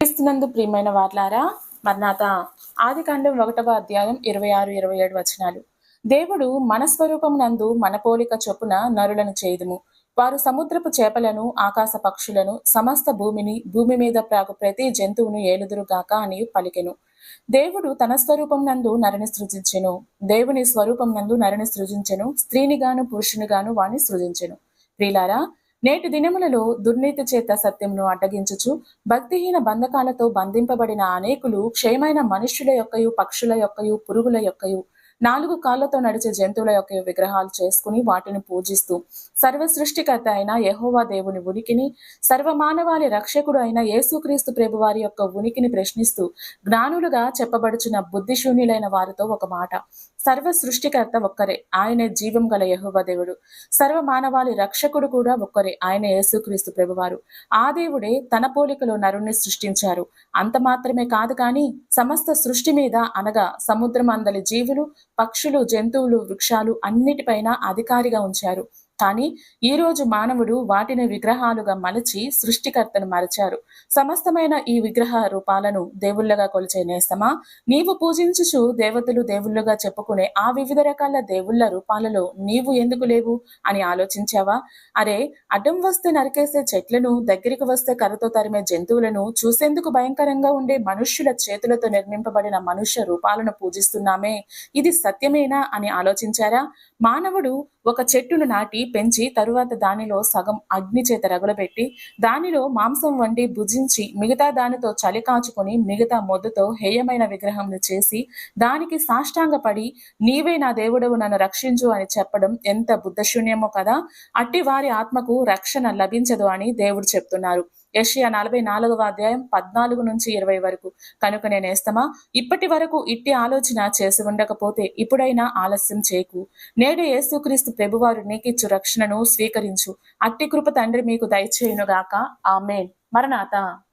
క్రీస్తునందు ప్రియమైన వార్లారా మర్నాథ ఆది కాండం ఒకటవ అధ్యాయం ఇరవై ఆరు ఇరవై ఏడు వచనాలు. దేవుడు మన స్వరూపమునందు మన పోలిక చొప్పున నరులను చేయుదుము. వారు సముద్రపు చేపలను ఆకాశ పక్షులను సమస్త భూమిని భూమి మీద ప్రాగు ప్రతి జంతువును ఏలుదురుగాక అని పలికెను. దేవుడు తన స్వరూపం నందు నరిని సృజించెను. దేవుని స్వరూపం నందు నరిని సృజించెను. స్త్రీనిగాను పురుషునిగాను వాణ్ణి సృజించెను. ప్రిలారా నేటి దినములలో దుర్నీతి చేత సత్యంను అడ్డగించుచు భక్తిహీన బంధకాలతో బంధింపబడిన అనేకులు క్షయమైన మనుష్యుల యొక్కయు పక్షుల యొక్కయు పురుగుల యొక్కయు నాలుగు కాళ్ళతో నడిచే జంతువుల యొక్క విగ్రహాలు చేసుకుని వాటిని పూజిస్తూ సర్వ సృష్టికర్త అయిన యహోవా దేవుని ఉనికిని సర్వమానవాళి రక్షకుడు అయిన యేసుక్రీస్తు ప్రభు వారి యొక్క ఉనికిని ప్రశ్నిస్తూ జ్ఞానులుగా చెప్పబడుచున్న బుద్ధిశూన్యులైన వారితో ఒక మాట. సర్వ సృష్టికర్త ఒక్కరే. ఆయనే జీవం గల యహోవా దేవుడు. సర్వ మానవాళి రక్షకుడు కూడా ఒక్కరే. ఆయన యేసుక్రీస్తు ప్రభువారు. ఆ దేవుడే తన పోలికలో నరుణ్ణి సృష్టించారు. అంత మాత్రమే కాదు కానీ సమస్త సృష్టి మీద అనగా సముద్రం అందలి జీవులు పక్షులు జంతువులు వృక్షాలు అన్నిటిపైన అధికారిగా ఉంచారు. కానీ ఈ రోజు మానవుడు వాటిని విగ్రహాలుగా మలచి సృష్టికర్తను మరచారు. సమస్తమైన ఈ విగ్రహ రూపాలను దేవుళ్ళగా కొలిచే నేస్తమా? నీవు పూజించుచు దేవతలు దేవుళ్ళుగా చెప్పుకునే ఆ వివిధ రకాల దేవుళ్ళ రూపాలలో నీవు ఎందుకు లేవు అని ఆలోచించావా? అరే అడ్డం వస్తే నరికేసే చెట్లను దగ్గరికి వస్తే కర్రతో తరిమే జంతువులను చూసేందుకు భయంకరంగా ఉండే మనుష్యుల చేతులతో నిర్మింపబడిన మనుష్య రూపాలను పూజిస్తున్నామే. ఇది సత్యమేనా అని ఆలోచించారా? మానవుడు ఒక చెట్టును నాటి పెంచి తరువాత దానిలో సగం అగ్ని చేత రగులబెట్టి దానిలో మాంసం వండి భుజించి మిగతా దానితో చలి కాచుకొని మిగతా మొద్దుతో హేయమైన విగ్రహంను చేసి దానికి సాష్టాంగపడి నీవే నా దేవుడవు నన్ను రక్షించు అని చెప్పడం ఎంత బుద్ధశూన్యమో కదా! అట్టి వారి ఆత్మకు రక్షణ లభించదు అని దేవుడు చెప్తున్నారు. యషియా నలభై నాలుగవ అధ్యాయం పద్నాలుగు నుంచి ఇరవై వరకు. కనుక నేను ఇప్పటి వరకు ఇట్టి ఆలోచన చేసి ఉండకపోతే ఇప్పుడైనా ఆలస్యం చేయకు నేడు యేసుక్రీస్తు ప్రభువారు నీకిచ్చు రక్షణను స్వీకరించు. అట్టి కృప తండ్రి మీకు దయచేయునుగాక. ఆమెన్. మరణాత.